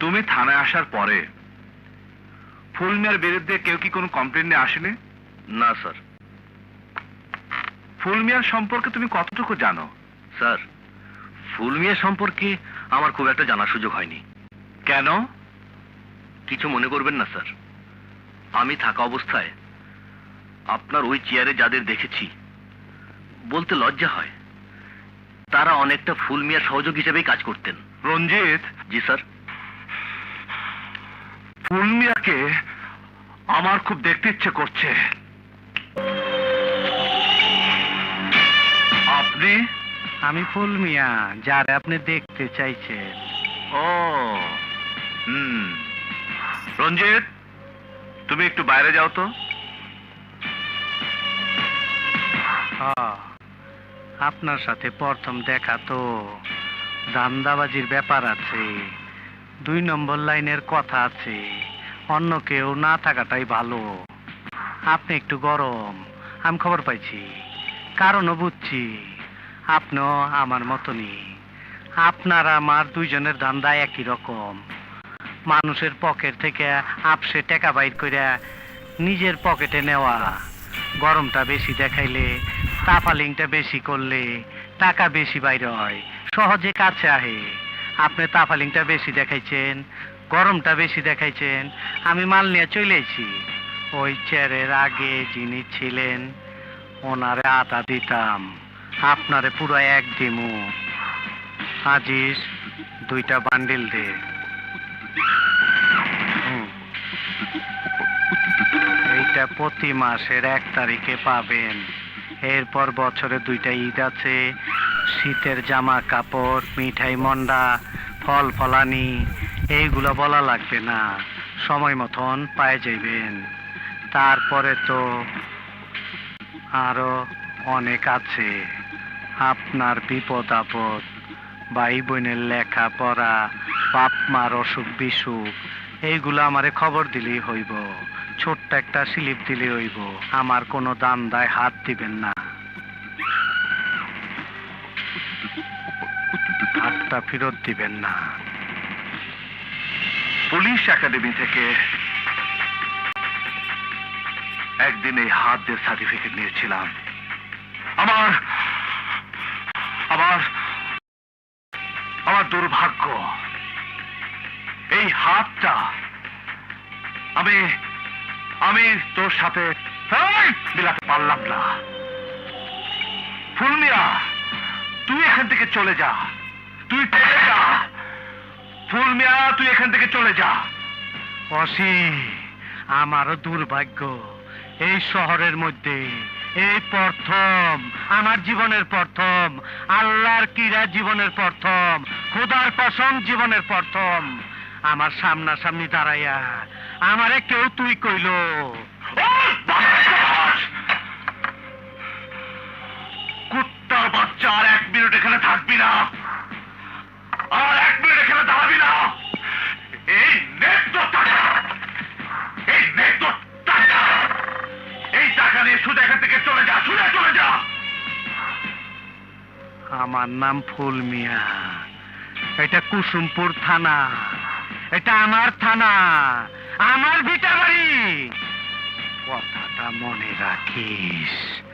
তুমি থানায় আসার পরে ফুল মিয়ার বিরুদ্ধে কেউ কি কোনো কমপ্লেন নিয়ে আসেনি? না স্যার। ফুল মিয়ার সম্পর্কে তুমি কতটুকু জানো? স্যার ফুল মিয়া সম্পর্কে আমার খুব একটা জানার সুযোগ হয়নি। কেন? কিছু মনে করবেন না স্যার। আমি থাকা অবস্থায় আপনার ওই চেয়ারে যাদের দেখেছি বলতে লজ্জা হয় তারা অনেকটা ফুল মিয়ার সহযোগ হিসেবেই কাজ করতেন। রঞ্জিত? জি স্যার। ফুলমিয়াকে আমার খুব দেখতে ইচ্ছে করছে। আপনি? আমি ফুল মিয়া যারে আপনি দেখতে চাইছেন। ও হুম। রঞ্জিত তুমি একটু বাইরে যাও তো। আপনার সাথে প্রথম দেখা তো দান্দাবাজির ব্যাপার আছে। দুই নম্বর লাইনের কথা আছে। অন্য কেউ না থাকাটাই ভালো। আপনি একটু গরম। আমি খবর পাইছি। কারণও বুঝছি। আপনিও আমার মতনই। আপনার আমার দুইজনের ধান্দা একই রকম। মানুষের পকেট থেকে আপসে টাকা বাইর করে নিজের পকেটে নেওয়া। গরমটা বেশি দেখাইলে, তাফালিংটা বেশি করলে, টাকা বেশি বাইরে হয়, সহজে কাছে আহে আপনি তাফালিংটা বেশি দেখাইছেন, গরমটা বেশি দেখাইছেন, আমি মাল নিয়ে চলেছি ওই চেয়ারের আগে যিনি ছিলেন, ওনারে আটা দিতাম। আপনারে পুরো এক দিমু। আজিস দুইটা বান্ডিল দে। এইটা প্রতি মাসের এক তারিখে পাবেন। এরপর বছরে দুইটা ঈদ আছে শীতের জামা কাপড়, মিঠাই মন্ডা, ফল ফলানি, এইগুলো বলা লাগবে না। সময় মতন পায়ে যাইবেন। তারপরে তো আরও অনেক আছে। আপনার বিপদ আপদ ভাই বোনের লেখা পড়া বাপ মার অসুখ বিসুখ, এইগুলো আমারে খবর দিলেই হইব। ছোট্ট একটা স্লিপ দিলে হইব। আমার কোনো দাম দায় হাত দিবেন না। হাতটা ফেরত দিবেন না। পুলিশ একাডেমি থেকে একদিন এই হাত দিয়ে সার্টিফিকেট নিয়েছিলাম। আমার আমার আমার দুর্ভাগ্য। এই হাতটা আমি আমি তোর সাথে মিলাতে পারলাম না। ফুলমিয়া, তুই এখান থেকে চলে যা। তুই চলে যা। ফুলমিয়া তুই এখান থেকে চলে যা। অসি, আমারও দুর্ভাগ্য। এই শহরের মধ্যে এই প্রথম, আমার জীবনের প্রথম, আল্লাহর কিরা জীবনের প্রথম, খোদার কসম জীবনের প্রথম। আমার সামনাসামনি দাঁড়াইয়া আমারে কেউ তুই কইল। কুত্তার বাচ্চা আর এক মিনিট এখানে থাকবি না। আমার নাম ফুল মিয়া। এটা কুসুমপুর থানা। এটা আমার থানা। আমার ভিটা বাড়ি। কথাটা মনে রাখিস।